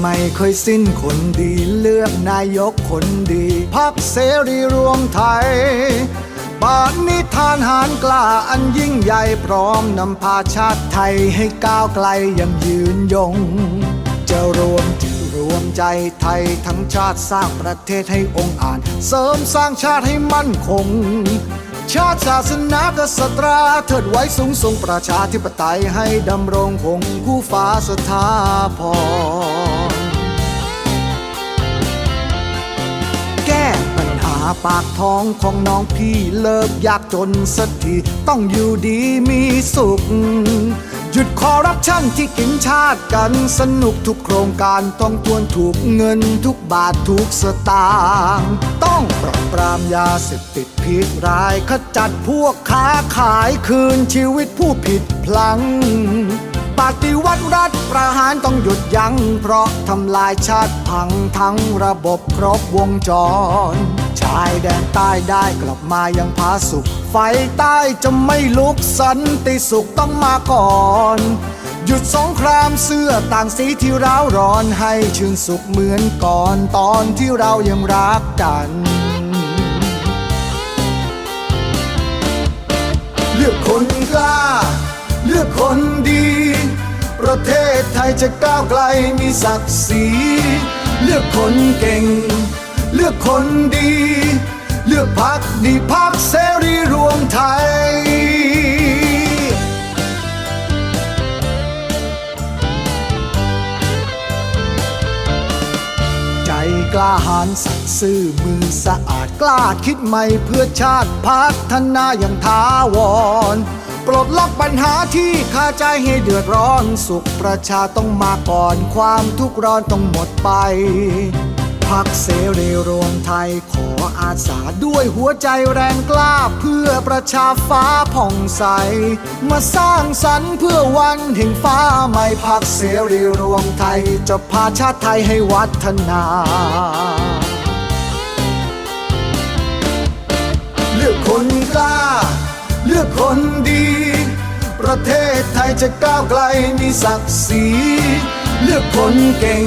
ไม่เคยสิ้นคนดีเลือกนายกคนดีพักเสรีรวมไทยปานิธานหารกล้าอันยิ่งใหญ่พร้อมนำพาชาติไทยให้ก้าวไกลยังยืนยง จะรวมจิตรวมใจไทยทั้งชาติสร้างประเทศให้องค์อาจเสริมสร้างชาติให้มั่นคงชาติศาสนากษัตราเทิดไว้สูงส่งประชาธิปไตยให้ดำรงคงคู่ฟ้าสถาพร ปาปากท้องของน้องพี่เลิกยากจนสักทีต้องอยู่ดีมีสุข หยุดคอรัปชันที่กินชาติกันสนุกทุกโครงการต้องทวนถูกเงินทุกบาททุกสตางค์ต้องปราบปรามยาเสพติดพิษร้ายขจัดพวกค้าขายคืนชีวิตผู้ผิดพลังปฏิวัติรัฐประหารต้องหยุดยัง้งเพราะทำลายชาติพังทั้งระบบครบวงจร ชายแดนใต้ได้กลับมายังผาสุข ไฟใต้จะไม่ลุกสันติสุขต้องมาก่อน หยุดสงครามเสื้อต่างสีที่ร้าวร้อนให้ชื่นสุขเหมือนก่อนตอนที่เรายังรักกันเลือกคนกล้า เลือกคนดี ประเทศไทยจะก้าวไกลมีศักดิ์ศรีเลือกคนเก่ง เลือกคนดี เลือกพักดีพักเสรีรวมไทยใจกล้าหาญสัตย์ซื่อมือสะอาดกล้าคิดใหม่เพื่อชาติพัฒนาอย่างท้าวร ปลดล็อกปัญหาที่คาใจให้เดือดร้อนสุขประชาต้องมาก่อนความทุกข์ร้อนต้องหมดไป พักเสรีรวมไทยขออาสาด้วยหัวใจแรงกล้าเพื่อประชาฟ้าผ่องใส มาสร้างสรรค์เพื่อวันแห่งฟ้าใหม่พักเสรีรวมไทยจะพาชาติไทยให้วัฒนาเลือกคนกล้า เลือกคนดี ประเทศไทยจะก้าวไกลมีศักดิ์ศรีเลือกคนเก่ง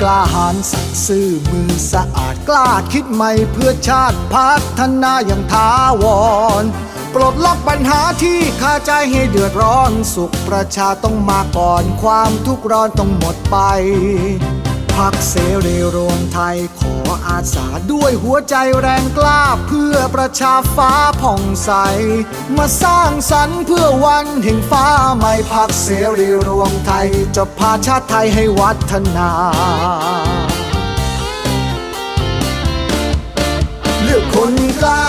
กล้าหาญสัตย์ซื่อมือสะอาดกล้าคิดใหม่เพื่อชาติพัฒนาอย่างท้าวร ปลดล็อกปัญหาที่คาใจให้เดือดร้อนสุขประชาต้องมาก่อนความทุกข์ร้อนต้องหมดไป พักเสรีรวมไทยขออาสาด้วยหัวใจแรงกล้าเพื่อประชาฟ้าผ่องใส มาสร้างสรรค์เพื่อวันแห่งฟ้าใหม่พักเสรีรวมไทยจะพาชาติไทยให้วัฒนาเลือกคนกล้า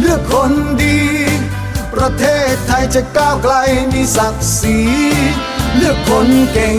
เลือกคนดี ประเทศไทยจะก้าวไกลมีศักดิ์ศรีเลือกคนเก่ง